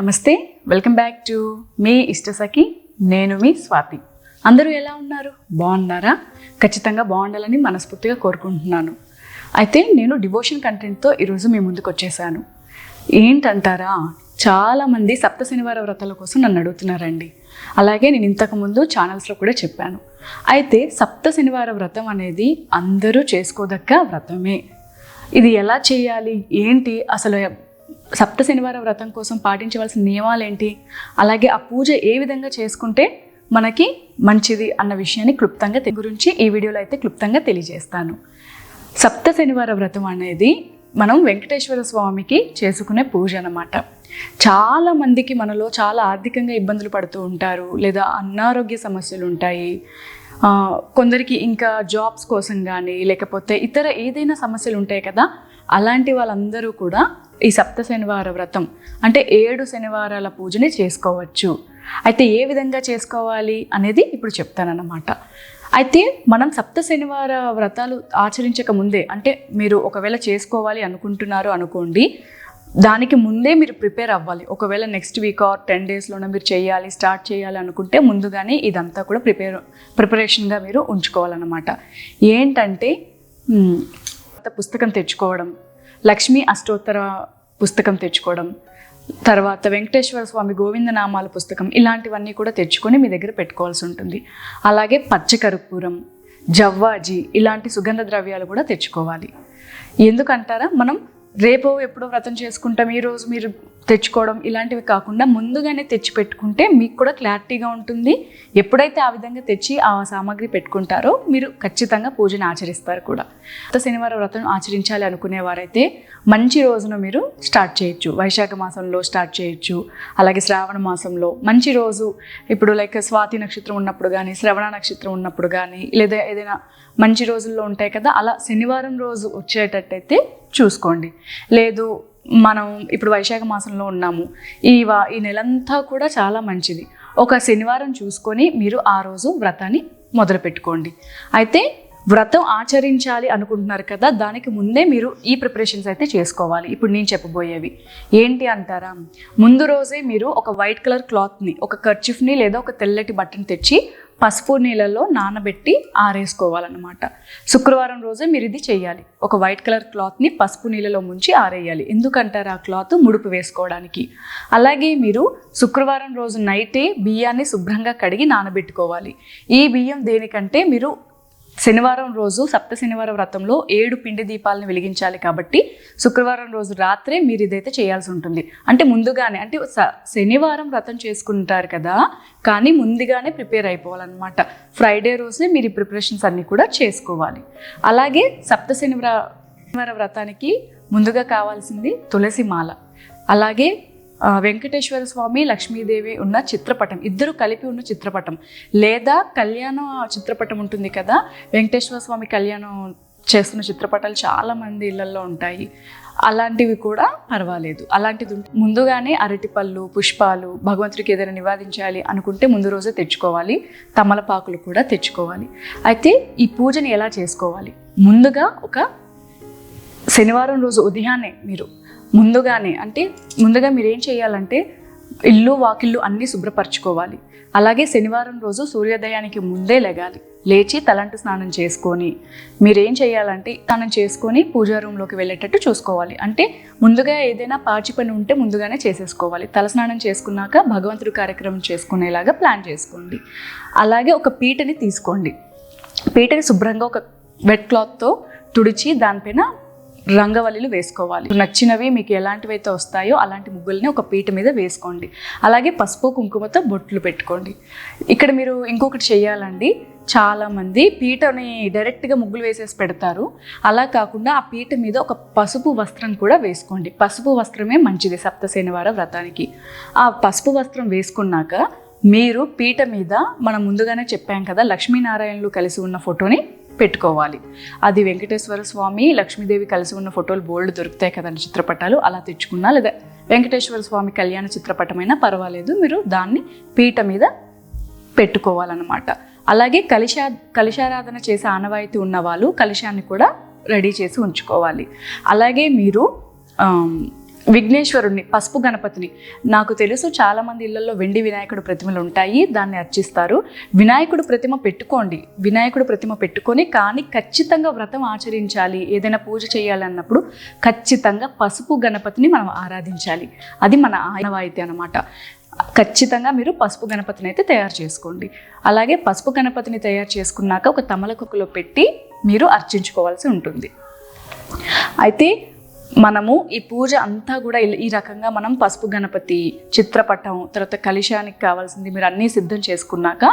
నమస్తే welcome back to మీ ఇష్టసఖి నేను మీ స్వాతి. అందరూ ఎలా ఉన్నారు? బాగున్నారా? ఖచ్చితంగా బాగుండాలని మనస్ఫూర్తిగా కోరుకుంటున్నాను. అయితే నేను డివోషన్ కంటెంట్తో ఈరోజు మీ ముందుకు వచ్చేసాను. ఏంటంటారా? చాలామంది సప్త శనివార వ్రతాల కోసం నన్ను అడుగుతున్నారండి. అలాగే నేను ఇంతకుముందు ఛానల్స్లో కూడా చెప్పాను. అయితే సప్త శనివార వ్రతం అనేది అందరూ చేసుకోదగ్గ వ్రతమే. ఇది ఎలా చేయాలి? ఏంటి? అసలు సప్త శనివార వ్రతం కోసం పాటించవలసిన నియమాలు ఏంటి? అలాగే ఆ పూజ ఏ విధంగా చేసుకుంటే మనకి మంచిది అన్న విషయాన్ని క్లుప్తంగా గురించి ఈ వీడియోలో అయితే క్లుప్తంగా తెలియజేస్తాను. సప్త శనివార వ్రతం అనేది మనం వెంకటేశ్వర స్వామికి చేసుకునే పూజ అన్నమాట. చాలా మందికి మనలో చాలా ఆర్థికంగా ఇబ్బందులు పడుతూ ఉంటారు లేదా అనారోగ్య సమస్యలు ఉంటాయి. కొందరికి ఇంకా జాబ్స్ కోసం కానీ లేకపోతే ఇతర ఏదైనా సమస్యలు ఉంటాయి కదా అలాంటి వాళ్ళందరూ కూడా ఈ సప్త శనివార వ్రతం అంటే ఏడు శనివారాల పూజని చేసుకోవచ్చు. అయితే ఏ విధంగా చేసుకోవాలి అనేది ఇప్పుడు చెప్తానన్నమాట. అయితే మనం సప్త శనివార వ్రతాలు ఆచరించక ముందే అంటే మీరు ఒకవేళ చేసుకోవాలి అనుకుంటున్నారు అనుకోండి దానికి ముందే మీరు ప్రిపేర్ అవ్వాలి. ఒకవేళ నెక్స్ట్ వీక్ ఆర్ టెన్ డేస్లోనే మీరు చేయాలి స్టార్ట్ చేయాలి అనుకుంటే ముందుగానే ఇదంతా కూడా ప్రిపేర్ ప్రిపరేషన్గా మీరు ఉంచుకోవాలన్నమాట. ఏంటంటే మ్, పుస్తకం తెచ్చుకోవడం లక్ష్మీ అష్టోత్తర పుస్తకం తెచ్చుకోవడం తర్వాత వెంకటేశ్వర స్వామి గోవింద నామాల పుస్తకం ఇలాంటివన్నీ కూడా తెచ్చుకొని మీ దగ్గర పెట్టుకోవాల్సి ఉంటుంది. అలాగే పచ్చకర్పూరం జవ్వాజి ఇలాంటి సుగంధ ద్రవ్యాలు కూడా తెచ్చుకోవాలి. ఎందుకంటారా? మనం రేపు ఎప్పుడో వ్రతం చేసుకుంటాం ఈ రోజు మీరు తెచ్చుకోవడం ఇలాంటివి కాకుండా ముందుగానే తెచ్చి పెట్టుకుంటే మీకు కూడా క్లారిటీగా ఉంటుంది. ఎప్పుడైతే ఆ విధంగా తెచ్చి ఆ సామాగ్రి పెట్టుకుంటారో మీరు ఖచ్చితంగా పూజను ఆచరిస్తారు కూడా. కొత్త శనివారం వ్రతం ఆచరించాలి అనుకునేవారైతే మంచి రోజున మీరు స్టార్ట్ చేయొచ్చు. వైశాఖ మాసంలో స్టార్ట్ చేయొచ్చు. అలాగే శ్రావణ మాసంలో మంచి రోజు. ఇప్పుడు లైక్ స్వాతి నక్షత్రం ఉన్నప్పుడు కానీ శ్రవణ నక్షత్రం ఉన్నప్పుడు కానీ లేదా ఏదైనా మంచి రోజుల్లో ఉంటాయి కదా అలా శనివారం రోజు వచ్చేటట్టయితే చూసుకోండి. లేదు మనం ఇప్పుడు వైశాఖ మాసంలో ఉన్నాము. ఈ వా ఈ నెలంతా కూడా చాలా మంచిది. ఒక శనివారం చూసుకొని మీరు ఆ రోజు వ్రతాన్ని మొదలుపెట్టుకోండి. అయితే వ్రతం ఆచరించాలి అనుకుంటున్నారు కదా దానికి ముందే మీరు ఈ ప్రిపరేషన్స్ అయితే చేసుకోవాలి. ఇప్పుడు నేను చెప్పబోయేవి. ఏంటి అంటారా? ముందు రోజే మీరు ఒక వైట్ కలర్ క్లాత్ని ఒక కర్చిఫ్ని లేదా ఒక తెల్లటి బట్టను తెచ్చి పసుపు నీళ్ళలో నానబెట్టి ఆరేసుకోవాలన్నమాట. శుక్రవారం రోజే మీరు ఇది చేయాలి ఒక వైట్ కలర్ క్లాత్ని పసుపు నీళ్ళలో ముంచి ఆరేయాలి. ఎందుకంటారు ఆ క్లాత్ ముడుపు వేసుకోవడానికి? అలాగే మీరు శుక్రవారం రోజు నైటే బియ్యాన్ని శుభ్రంగా కడిగి నానబెట్టుకోవాలి. ఈ బియ్యం దేనికంటే మీరు శనివారం రోజు సప్త శనివారం వ్రతంలో ఏడు పిండి దీపాలను వెలిగించాలి కాబట్టి శుక్రవారం రోజు రాత్రే మీరు ఇదైతే చేయాల్సి ఉంటుంది. అంటే ముందుగానే అంటే స- శనివారం వ్రతం చేసుకుంటారు కదా కానీ ముందుగానే ప్రిపేర్ అయిపోవాలన్నమాట. ఫ్రైడే రోజే మీరు ప్రిపరేషన్స్ అన్నీ కూడా చేసుకోవాలి. అలాగే సప్త శనివార శనివార వ్రతానికి ముందుగా కావాల్సింది తులసి మాల. అలాగే వెంకటేశ్వర స్వామి లక్ష్మీదేవి ఉన్న చిత్రపటం ఇద్దరు కలిపి ఉన్న చిత్రపటం. లేదా కళ్యాణ చిత్రపటం ఉంటుంది కదా వెంకటేశ్వర స్వామి కళ్యాణం చేస్తున్న చిత్రపటాలు చాలా మంది ఇళ్ళలో ఉంటాయి. అలాంటివి కూడా పర్వాలేదు. అలాంటిది ముందుగానే అరటిపళ్ళు పుష్పాలు భగవంతుడికి ఏదైనా నివాదించాలి అనుకుంటే ముందు రోజే తెచ్చుకోవాలి. తమలపాకులు కూడా తెచ్చుకోవాలి. అయితే ఈ పూజని ఎలా చేసుకోవాలి? ముందుగా ఒక శనివారం రోజు ఉదయాన్నే మీరు ముందుగానే అంటే ముందుగా మీరు ఏం చేయాలంటే ఇల్లు వాకిళ్ళు అన్నీ శుభ్రపరచుకోవాలి. అలాగే శనివారం రోజు సూర్యోదయానికి ముందే లెగాలి. లేచి తలంటు స్నానం చేసుకొని మీరేం చేయాలంటే స్నానం చేసుకొని పూజా రూమ్లోకి వెళ్ళేటట్టు చూసుకోవాలి. అంటే ముందుగా ఏదైనా పాచి పని ఉంటే ముందుగానే చేసేసుకోవాలి. తలస్నానం చేసుకున్నాక భగవంతుడి కార్యక్రమం చేసుకునేలాగా ప్లాన్ చేసుకోండి. అలాగే ఒక పీటని తీసుకోండి. పీటని శుభ్రంగా ఒక వెట్ క్లాత్తో తుడిచి దానిపైన రంగవల్లిలు వేసుకోవాలి. నచ్చినవి మీకు ఎలాంటివి అయితే వస్తాయో అలాంటి ముగ్గుల్ని ఒక పీట మీద వేసుకోండి. అలాగే పసుపు కుంకుమతో బొట్లు పెట్టుకోండి. ఇక్కడ మీరు ఇంకొకటి చేయాలండి. చాలామంది పీటని డైరెక్ట్గా ముగ్గులు వేసేసి పెడతారు. అలా కాకుండా ఆ పీట మీద ఒక పసుపు వస్త్రం కూడా వేసుకోండి. పసుపు వస్త్రమే మంచిది సప్త శనివారం వ్రతానికి. ఆ పసుపు వస్త్రం వేసుకున్నాక మీరు పీట మీద మనం ముందుగానే చెప్పాం కదా లక్ష్మీనారాయణలు కలిసి ఉన్న ఫోటోని పెట్టుకోవాలి. అది వెంకటేశ్వర స్వామి లక్ష్మీదేవి కలిసి ఉన్న ఫోటోలు బోల్డ్ దొరుకుతాయి కదండి చిత్రపటాలు అలా తెచ్చుకున్నా లేదా వెంకటేశ్వర స్వామి కళ్యాణ చిత్రపటమైనా పర్వాలేదు. మీరు దాన్ని పీట మీద పెట్టుకోవాలన్నమాట. అలాగే కలిశా కలిశారాధన చేసే ఆనవాయితీ ఉన్న వాళ్ళు కలిశాన్ని కూడా రెడీ చేసి ఉంచుకోవాలి. అలాగే మీరు విఘ్నేశ్వరుణ్ణి పసుపు గణపతిని. నాకు తెలుసు చాలామంది ఇళ్ళలో వెండి వినాయకుడు ప్రతిమలు ఉంటాయి దాన్ని అర్చిస్తారు. వినాయకుడు ప్రతిమ పెట్టుకోండి. వినాయకుడు ప్రతిమ పెట్టుకొని కానీ ఖచ్చితంగా వ్రతం ఆచరించాలి. ఏదైనా పూజ చేయాలన్నప్పుడు ఖచ్చితంగా పసుపు గణపతిని మనం ఆరాధించాలి. అది మన ఆనవాయితీ అనమాట ఖచ్చితంగా మీరు పసుపు గణపతిని అయితే తయారు చేసుకోండి. అలాగే పసుపు గణపతిని తయారు చేసుకున్నాక ఒక తమలకొకలో పెట్టి మీరు అర్చించుకోవాల్సి ఉంటుంది. అయితే మనము ఈ పూజ అంతా కూడా ఈ రకంగా మనం పసుపు గణపతి చిత్రపటం తర్వాత కలిశానికి కావాల్సింది మీరు అన్నీ సిద్ధం చేసుకున్నాక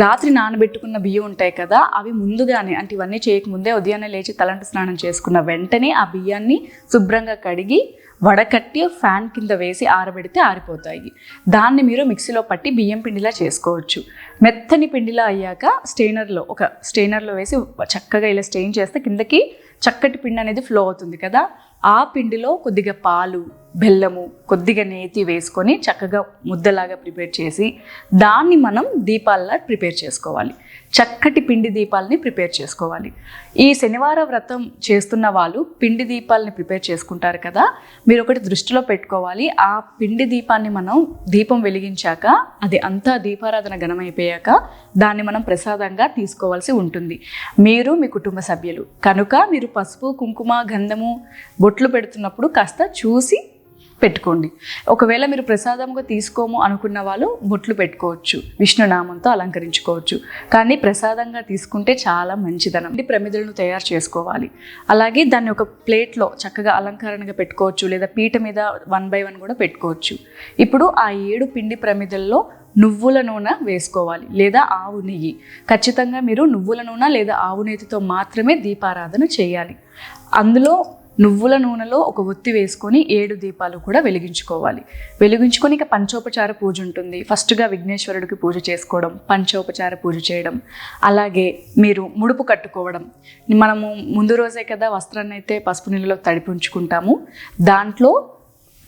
రాత్రి నానబెట్టుకున్న బియ్యం ఉంటాయి కదా అవి ముందుగానే అంటే ఇవన్నీ చేయకముందే ఉదయాన్నే లేచి తలంటు స్నానం చేసుకున్న వెంటనే ఆ బియ్యాన్ని శుభ్రంగా కడిగి వడకట్టి ఫ్యాన్ కింద వేసి ఆరబెడితే ఆరిపోతాయి. దాన్ని మీరు మిక్సీలో పట్టి బియ్యం పిండిలా చేసుకోవచ్చు. మెత్తని పిండిలా అయ్యాక స్టెయినర్లో ఒక స్టెయినర్లో వేసి చక్కగా ఇలా స్టెయిన్ చేస్తే కిందకి చక్కటి పిండి అనేది ఫ్లో అవుతుంది కదా ఆ పిండిలో కొద్దిగా పాలు బెల్లము కొద్దిగా నేతి వేసుకొని చక్కగా ముద్దలాగా ప్రిపేర్ చేసి దాన్ని మనం దీపాల్లా ప్రిపేర్ చేసుకోవాలి. చక్కటి పిండి దీపాలని ప్రిపేర్ చేసుకోవాలి. ఈ శనివార వ్రతం చేస్తున్న వాళ్ళు పిండి దీపాలని ప్రిపేర్ చేసుకుంటారు కదా మీరు ఒకటి దృష్టిలో పెట్టుకోవాలి. ఆ పిండి దీపాన్ని మనం దీపం వెలిగించాక అది అంతా దీపారాధన ఘనమైపోయాక దాన్ని మనం ప్రసాదంగా తీసుకోవాల్సి ఉంటుంది. మీరు మీ కుటుంబ సభ్యులు. కనుక మీరు పసుపు కుంకుమ గంధము బొట్లు పెడుతున్నప్పుడు కాస్త చూసి పెట్టుకోండి. ఒకవేళ మీరు ప్రసాదంగా తీసుకోము అనుకున్న వాళ్ళు బొట్లు పెట్టుకోవచ్చు. విష్ణునామంతో అలంకరించుకోవచ్చు. కానీ ప్రసాదంగా తీసుకుంటే చాలా మంచిదనం. ఇది ప్రమిదలను తయారు చేసుకోవాలి. అలాగే దాన్ని ఒక ప్లేట్లో చక్కగా అలంకరణగా పెట్టుకోవచ్చు. లేదా పీట మీద వన్ బై వన్ కూడా పెట్టుకోవచ్చు. ఇప్పుడు ఆ ఏడు పిండి ప్రమిదల్లో నువ్వుల నూనె వేసుకోవాలి. లేదా ఆవు నెయ్యి. ఖచ్చితంగా మీరు నువ్వుల నూనె లేదా ఆవు నెయ్యితో మాత్రమే దీపారాధన చేయాలి. అందులో నువ్వుల నూనెలో ఒక ఒత్తి వేసుకొని ఏడు దీపాలు కూడా వెలిగించుకోవాలి. వెలిగించుకొని ఇక పంచోపచార పూజ ఉంటుంది. ఫస్ట్గా విఘ్నేశ్వరుడికి పూజ చేసుకోవడం పంచోపచార పూజ చేయడం. అలాగే మీరు ముడుపు కట్టుకోవడం. మనము ముందు రోజే కదా వస్త్రాన్ని అయితే పసుపు నీళ్ళలో తడిపి ఉంచుకుంటాము దాంట్లో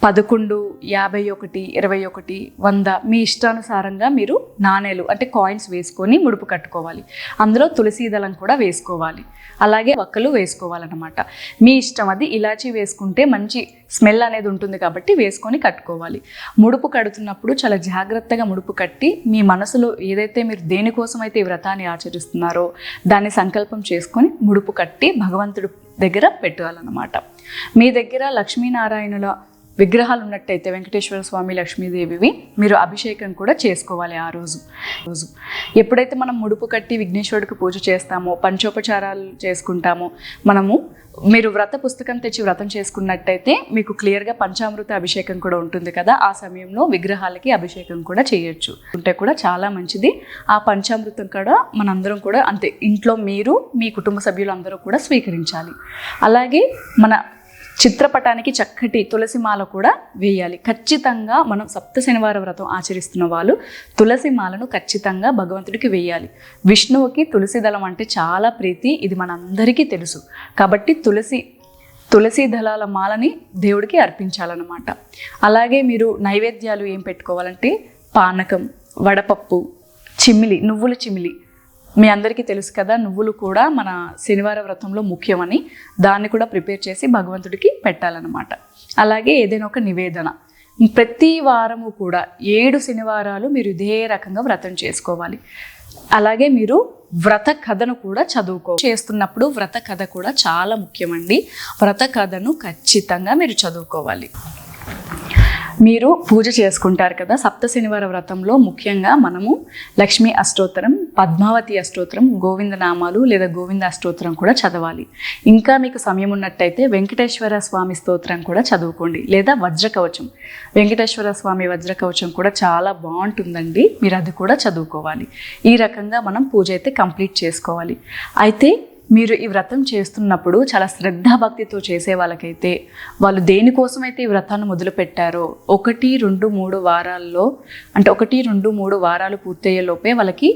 పదకొండు యాభై ఒకటి ఇరవై ఒకటి వంద మీ ఇష్టానుసారంగా మీరు నాణేలు అంటే కాయిన్స్ వేసుకొని ముడుపు కట్టుకోవాలి. అందులో తులసి దళం కూడా వేసుకోవాలి. అలాగే వక్కలు వేసుకోవాలన్నమాట. మీ ఇష్టం అది ఇలాచీ వేసుకుంటే మంచి స్మెల్ అనేది ఉంటుంది కాబట్టి వేసుకొని కట్టుకోవాలి. ముడుపు కడుతున్నప్పుడు చాలా జాగ్రత్తగా ముడుపు కట్టి మీ మనసులో ఏదైతే మీరు దేనికోసం అయితే ఈ వ్రతాన్ని ఆచరిస్తున్నారో దాన్ని సంకల్పం చేసుకొని ముడుపు కట్టి భగవంతుడి దగ్గర పెట్టాలన్నమాట. మీ దగ్గర లక్ష్మీనారాయణుల విగ్రహాలు ఉన్నట్టయితే వెంకటేశ్వర స్వామి లక్ష్మీదేవివి మీరు అభిషేకం కూడా చేసుకోవాలి ఆ రోజు. రోజు. ఎప్పుడైతే మనం ముడుపు కట్టి విఘ్నేశ్వరుడికి పూజ చేస్తామో పంచోపచారాలు చేసుకుంటామో మనము మీరు వ్రత పుస్తకం తెచ్చి వ్రతం చేసుకున్నట్టయితే మీకు క్లియర్గా పంచామృత అభిషేకం కూడా ఉంటుంది కదా ఆ సమయంలో విగ్రహాలకి అభిషేకం కూడా చేయొచ్చు. ఉంటే కూడా చాలా మంచిది. ఆ పంచామృతం కూడా మనందరం కూడా అంతే ఇంట్లో మీరు మీ కుటుంబ సభ్యులు అందరూ కూడా స్వీకరించాలి. అలాగే మన చిత్రపటానికి చక్కటి తులసి మాల కూడా వేయాలి. ఖచ్చితంగా మనం సప్త శనివార వ్రతం ఆచరిస్తున్న వాళ్ళు తులసి మాలను ఖచ్చితంగా భగవంతుడికి వేయాలి. విష్ణువుకి తులసి దళం అంటే చాలా ప్రీతి ఇది మనందరికీ తెలుసు. కాబట్టి తులసి తులసి దళాల మాలని దేవుడికి అర్పించాలన్నమాట. అలాగే మీరు నైవేద్యాలు ఏం పెట్టుకోవాలంటే పానకం వడపప్పు చిమిలి నువ్వుల చిమిలి మీ అందరికీ తెలుసు కదా నువ్వులు కూడా మన శనివార వ్రతంలో ముఖ్యమని. దాన్ని కూడా ప్రిపేర్ చేసి భగవంతుడికి పెట్టాలన్నమాట. అలాగే ఏదైనా ఒక నివేదన. ప్రతి వారము కూడా ఏడు శనివారాలు మీరు ఇదే రకంగా వ్రతం చేసుకోవాలి. అలాగే మీరు వ్రత కథను కూడా చదువుకో చేస్తున్నప్పుడు వ్రత కథ కూడా చాలా ముఖ్యమండి. వ్రత కథను ఖచ్చితంగా మీరు చదువుకోవాలి. మీరు పూజ చేసుకుంటారు కదా సప్త శనివార వ్రతంలో ముఖ్యంగా మనము లక్ష్మీ అష్టోత్తరం పద్మావతి అష్టోత్తరం గోవింద నామాలు లేదా గోవింద అష్టోత్తరం కూడా చదవాలి. ఇంకా మీకు సమయం ఉన్నట్టయితే వెంకటేశ్వర స్వామి స్తోత్రం కూడా చదువుకోండి. లేదా వజ్రకవచం. వెంకటేశ్వర స్వామి వజ్రకవచం కూడా చాలా బాగుంటుందండి. మీరు అది కూడా చదువుకోవాలి. ఈ రకంగా మనం పూజ అయితే కంప్లీట్ చేసుకోవాలి. అయితే మీరు ఈ వ్రతం చేస్తున్నప్పుడు చాలా శ్రద్ధాభక్తితో చేసే వాళ్ళకైతే వాళ్ళు దేనికోసమైతే ఈ వ్రతాన్ని మొదలుపెట్టారో ఒకటి రెండు మూడు వారాల్లో అంటే ఒకటి రెండు మూడు వారాలు పూర్తయ్యేలోపే వాళ్ళకి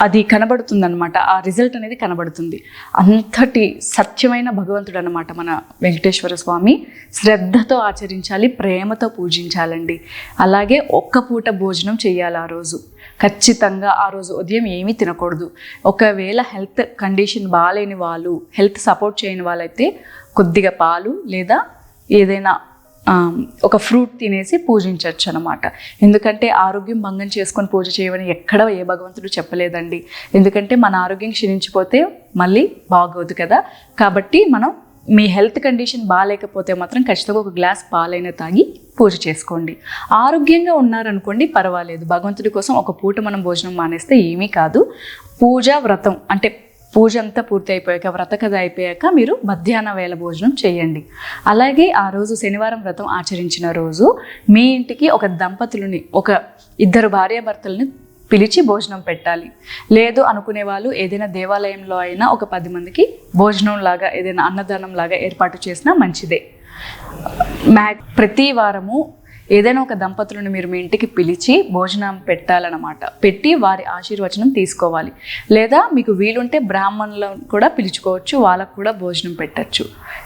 అది కనబడుతుందన్నమాట. ఆ రిజల్ట్ అనేది కనబడుతుంది. అంతటి సత్యమైన భగవంతుడు అనమాట మన వెంకటేశ్వర స్వామి. శ్రద్ధతో ఆచరించాలి ప్రేమతో పూజించాలండి. అలాగే ఒక్క పూట భోజనం చేయాలి ఆ రోజు. ఖచ్చితంగా ఆ రోజు ఉదయం ఏమీ తినకూడదు. ఒకవేళ హెల్త్ కండిషన్ బాగాలేని వాళ్ళు హెల్త్ సపోర్ట్ చేయని వాళ్ళైతే కొద్దిగా పాలు లేదా ఏదైనా ఒక ఫ్రూట్ తినేసి పూజించవచ్చు అనమాట ఎందుకంటే ఆరోగ్యం భంగం చేసుకొని పూజ చేయమని ఎక్కడ ఏ భగవంతుడు చెప్పలేదండి. ఎందుకంటే మన ఆరోగ్యం క్షీణించిపోతే మళ్ళీ బాగోదు కదా. కాబట్టి మనం మీ హెల్త్ కండిషన్ బాగాలేకపోతే మాత్రం ఖచ్చితంగా ఒక గ్లాస్ పాలైనా తాగి పూజ చేసుకోండి. ఆరోగ్యంగా ఉన్నారనుకోండి పర్వాలేదు. భగవంతుడి కోసం ఒక పూట మనం భోజనం మానేస్తే ఏమీ కాదు. పూజ వ్రతం అంటే పూజ అంతా పూర్తి అయిపోయాక వ్రత కథ అయిపోయాక మీరు మధ్యాహ్న వేళ భోజనం చేయండి. అలాగే ఆ రోజు శనివారం వ్రతం ఆచరించిన రోజు మీ ఇంటికి ఒక దంపతులని ఒక ఇద్దరు భార్యాభర్తలని పిలిచి భోజనం పెట్టాలి. లేదు అనుకునే వాళ్ళు ఏదైనా దేవాలయంలో అయినా ఒక పది మందికి భోజనం లాగా ఏదైనా అన్నదానం లాగా ఏర్పాటు చేసినా మంచిదే. మ్యా ప్రతి వారము ఏదైనా ఒక దంపతులను మీరు మీ ఇంటికి పిలిచి భోజనం పెట్టాలన్నమాట. పెట్టి వారి ఆశీర్వచనం తీసుకోవాలి. లేదా మీకు వీలుంటే బ్రాహ్మణులను కూడా పిలుచుకోవచ్చు వాళ్ళకు కూడా భోజనం పెట్టచ్చు.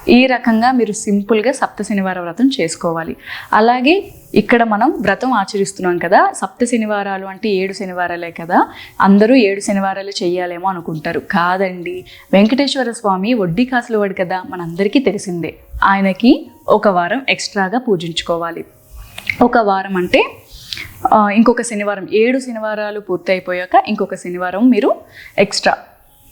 ఈ రకంగా మీరు సింపుల్గా సప్త శనివార వ్రతం చేసుకోవాలి. అలాగే ఇక్కడ మనం వ్రతం ఆచరిస్తున్నాం కదా సప్త శనివారాలు అంటే ఏడు శనివారాలే కదా అందరూ ఏడు శనివారాలు చేయాలేమో అనుకుంటారు. కాదండి వెంకటేశ్వర స్వామి వడ్డీ కాసులు వాడు కదా మనందరికీ తెలిసిందే. ఆయనకి ఒక వారం ఎక్స్ట్రాగా పూజించుకోవాలి. ఒక వారం అంటే ఇంకొక శనివారం ఏడు శనివారాలు పూర్తి అయిపోయాక ఇంకొక శనివారం మీరు ఎక్స్ట్రా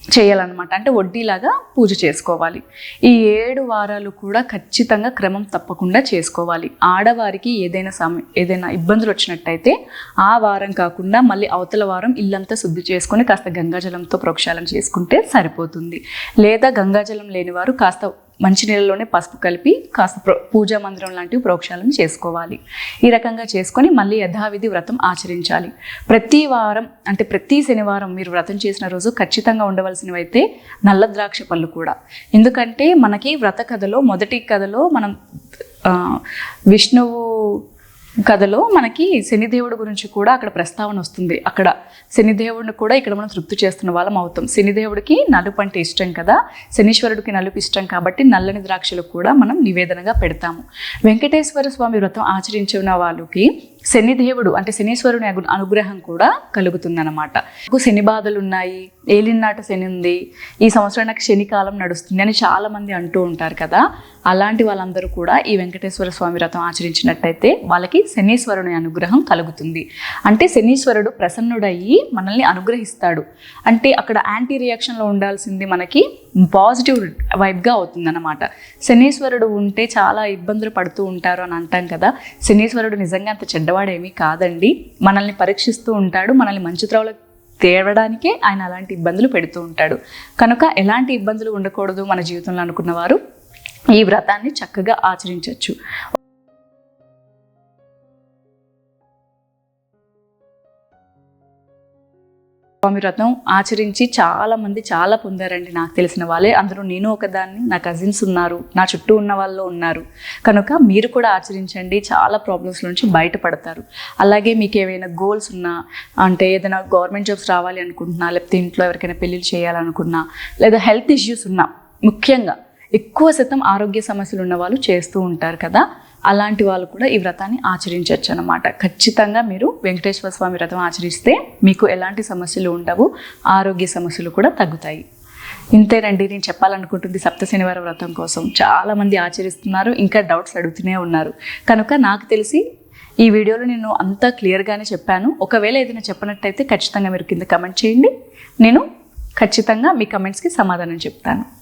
చేయాలన్నమాట. అంటే వడ్డీలాగా పూజ చేసుకోవాలి. ఈ ఏడు వారాలు కూడా ఖచ్చితంగా క్రమం తప్పకుండా చేసుకోవాలి. ఆడవారికి ఏదైనా సమయం ఏదైనా ఇబ్బందులు వచ్చినట్టయితే ఆ వారం కాకుండా మళ్ళీ అవతల వారం ఇల్లంతా శుద్ధి చేసుకొని కాస్త గంగాజలంతో ప్రోక్షాలం చేసుకుంటే సరిపోతుంది. లేదా గంగాజలం లేనివారు కాస్త మంచినీళ్ళలోనే పసుపు కలిపి కాస్త ప్రో పూజా మందిరం లాంటివి ప్రోక్షాలను చేసుకోవాలి. ఈ రకంగా చేసుకొని మళ్ళీ యథావిధి వ్రతం ఆచరించాలి. ప్రతి వారం అంటే ప్రతి శనివారం మీరు వ్రతం చేసిన రోజు ఖచ్చితంగా ఉండవలసినవి అయితే నల్ల ద్రాక్ష పళ్ళు కూడా. ఎందుకంటే మనకి వ్రత కథలో మొదటి కథలో మనం విష్ణువు కథలో మనకి శనిదేవుడి గురించి కూడా అక్కడ ప్రస్తావన వస్తుంది. అక్కడ శనిదేవుడిని కూడా ఇక్కడ మనం తృప్తి చేస్తున్న వాళ్ళం అవుతాం. శనిదేవుడికి నలుపు అంటే ఇష్టం కదా? శనీశ్వరుడికి నలుపు ఇష్టం కాబట్టి నల్లని ద్రాక్షలు కూడా మనం నివేదనగా పెడతాము. వెంకటేశ్వర స్వామి వ్రతం ఆచరించిన వాళ్ళకి శనిదేవుడు అంటే శనీశ్వరుని అనుగ్రహం కూడా కలుగుతుందన్నమాట. శని బాధలు ఉన్నాయి ఏలినాట శని ఉంది ఈ సంవత్సరం నాకు శనికాలం నడుస్తుంది అని చాలా మంది అంటూ ఉంటారు కదా. అలాంటి వాళ్ళందరూ కూడా ఈ వెంకటేశ్వర స్వామి వ్రతం ఆచరించినట్టయితే వాళ్ళకి శనీశ్వరుని అనుగ్రహం కలుగుతుంది. అంటే శనీశ్వరుడు ప్రసన్నుడయ్యి మనల్ని అనుగ్రహిస్తాడు. అంటే అక్కడ యాంటీ రియాక్షన్లో ఉండాల్సింది మనకి పాజిటివ్ వైబ్గా అవుతుందన్నమాట. శనీశ్వరుడు ఉంటే చాలా ఇబ్బందులు పడుతూ ఉంటారు అని అంటాం కదా. శనీశ్వరుడు నిజంగా అంత చెడ్డ చెడ్డవాడేమీ కాదండి. మనల్ని పరీక్షిస్తూ ఉంటాడు. మనల్ని మంచి త్రోవలో తేవడానికే ఆయన అలాంటి ఇబ్బందులు పెడుతూ ఉంటాడు. కనుక ఎలాంటి ఇబ్బందులు ఉండకూడదు మన జీవితంలో అనుకున్న వారు ఈ వ్రతాన్ని చక్కగా ఆచరించవచ్చు స్వామి వ్రతం ఆచరించి చాలా మంది చాలా పొందారండి నాకు తెలిసిన వాళ్ళే. అందులో నేను ఒకదాన్ని నా కజిన్స్ ఉన్నారు నా చుట్టూ ఉన్న వాళ్ళు ఉన్నారు. కనుక మీరు కూడా ఆచరించండి చాలా ప్రాబ్లమ్స్ నుంచి బయటపడతారు. అలాగే మీకు ఏవైనా గోల్స్ ఉన్నా అంటే ఏదైనా గవర్నమెంట్ జాబ్స్ రావాలి అనుకుంటున్నా లేకపోతే ఇంట్లో ఎవరికైనా పెళ్ళిళ్ళు చేయాలనుకున్నా లేదా హెల్త్ ఇష్యూస్ ఉన్నా ముఖ్యంగా ఎక్కువ శాతం ఆరోగ్య సమస్యలు ఉన్న వాళ్ళు చేస్తూ ఉంటారు కదా. అలాంటి వాళ్ళు కూడా ఈ వ్రతాన్ని ఆచరించవచ్చు అనమాట ఖచ్చితంగా మీరు వెంకటేశ్వర స్వామి వ్రతం ఆచరిస్తే మీకు ఎలాంటి సమస్యలు ఉండవు ఆరోగ్య సమస్యలు కూడా తగ్గుతాయి. ఇంతేనండి నేను చెప్పాలనుకుంటుంది సప్త శనివార వ్రతం కోసం. చాలామంది ఆచరిస్తున్నారు ఇంకా డౌట్స్ అడుగుతూనే ఉన్నారు. కనుక నాకు తెలిసి ఈ వీడియోలో నేను అంతా క్లియర్గానే చెప్పాను. ఒకవేళ ఏదైనా చెప్పినట్టయితే ఖచ్చితంగా మీరు కింద కమెంట్ చేయండి. నేను ఖచ్చితంగా మీ కమెంట్స్కి సమాధానం చెప్తాను.